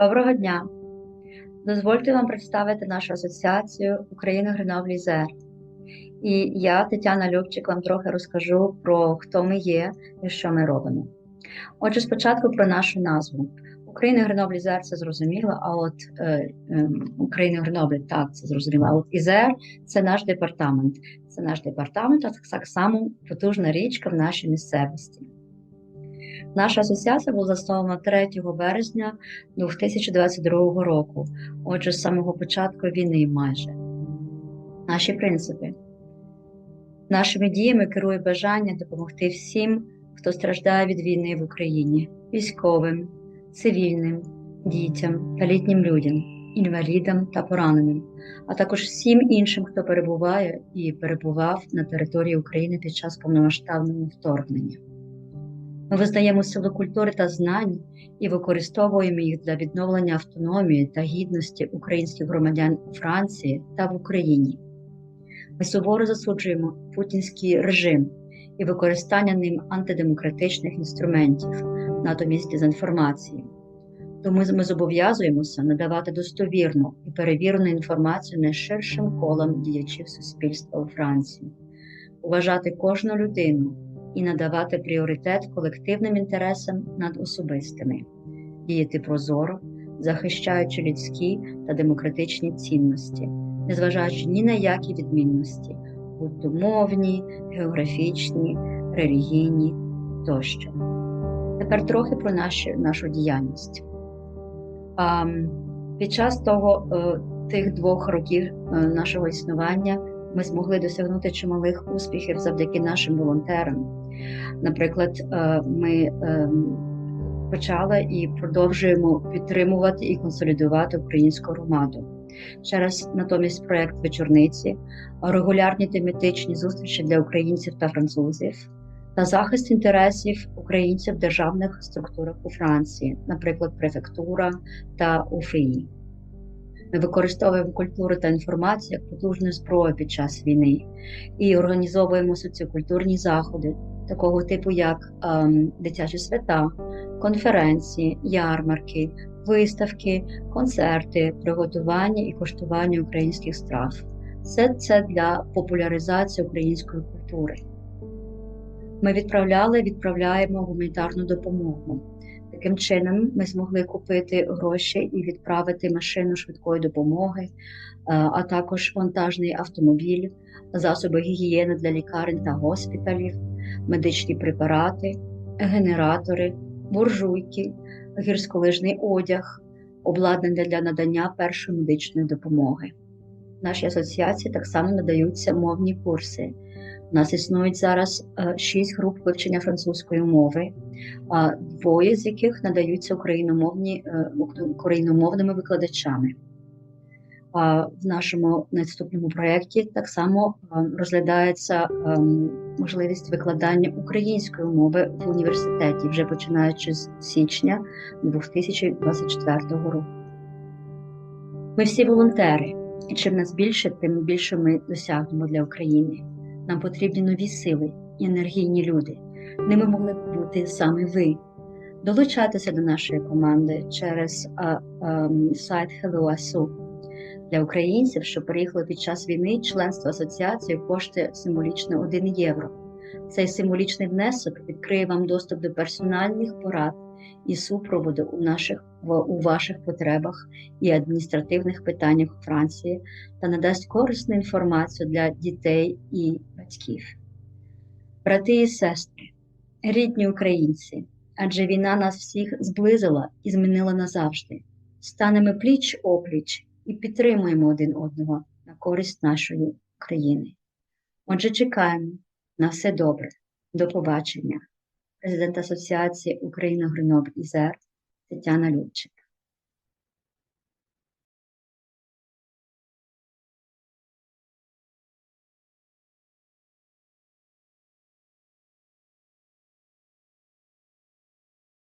Доброго дня! Дозвольте вам представити нашу асоціацію Україна Гренобль Лізер. І я, Тетяна Любчик, вам трохи розкажу про хто ми є і що ми робимо. Отже, спочатку про нашу назву. Україна Гренобль Ізер це зрозуміло, а от е, е, Україна Гренобль так, це зрозуміло. А от Ізер це наш департамент. Це наш департамент, а так само потужна річка в нашій місцевості. Наша асоціація була заснована 3 березня 2022 року, отже, з самого початку війни майже. Наші принципи. Нашими діями керує бажання допомогти всім, хто страждає від війни в Україні, військовим, цивільним, дітям та літнім людям, інвалідам та пораненим, а також всім іншим, хто перебуває і перебував на території України під час повномасштабного вторгнення. Ми визнаємо силу культури та знань і використовуємо їх для відновлення автономії та гідності українських громадян у Франції та в Україні. Ми суворо засуджуємо путінський режим і використання ним антидемократичних інструментів, натомість дезінформації. Тому ми зобов'язуємося надавати достовірну і перевірену інформацію найширшим колам діячів суспільства у Франції, уважати кожну людину і надавати пріоритет колективним інтересам над особистими, діяти прозоро, захищаючи людські та демократичні цінності, незважаючи ні на які відмінності, будь то географічні, релігійні тощо. Тепер трохи про наші, нашу діяльність. А, Під час того, е, тих двох років е, нашого існування ми змогли досягнути чималих успіхів завдяки нашим волонтерам. Наприклад, е, ми почали і продовжуємо підтримувати і консолідувати українську громаду. Через натомість проєкт вечорниці, регулярні тематичні зустрічі для українців та французів та захист інтересів українців в державних структурах у Франції, наприклад, префектура та УФІ. Ми використовуємо культуру та інформацію як потужну зброю під час війни і організовуємо соціокультурні заходи, такого типу, як ем, дитячі свята, конференції, ярмарки, виставки, концерти, приготування і коштування українських страв. Все це для популяризації української культури. Ми відправляли відправляємо гуманітарну допомогу. Таким чином, ми змогли купити гроші і відправити машину швидкої допомоги, е, а також вантажний автомобіль, засоби гігієни для лікарень та госпіталів, медичні препарати, генератори, буржуйки, гірськолижний одяг, обладнання для надання першої медичної допомоги. В нашій асоціації так само надаються мовні курси. У нас існують зараз е, шість груп вивчення французької мови, двоє з яких надаються україномовні, е, україномовними викладачами. В нашому наступному проєкті так само е, розглядається можливість викладання української мови в університеті, вже починаючи з січня 2024 року. Ми всі волонтери, і чим нас більше, тим більше ми досягнемо для України. Нам потрібні нові сили і енергійні люди. Ними могли б бути саме ви. Долучайтеся до нашої команди через а, а, сайт HelloASU. Для українців, що приїхали під час війни, членство асоціації коштує символічно 1 євро. Цей символічний внесок відкриє вам доступ до персональних порад і супроводу у наших у ваших потребах і адміністративних питаннях у Франції та надасть корисну інформацію для дітей і батьків. Брати і сестри, рідні українці, адже війна нас всіх зблизила і змінила назавжди. Станемо пліч опліч і підтримуємо один одного на користь нашої країни. Отже, чекаємо на все добре. До побачення президент Асоціації Україна Гренобль Ізер Тетяна Любчик.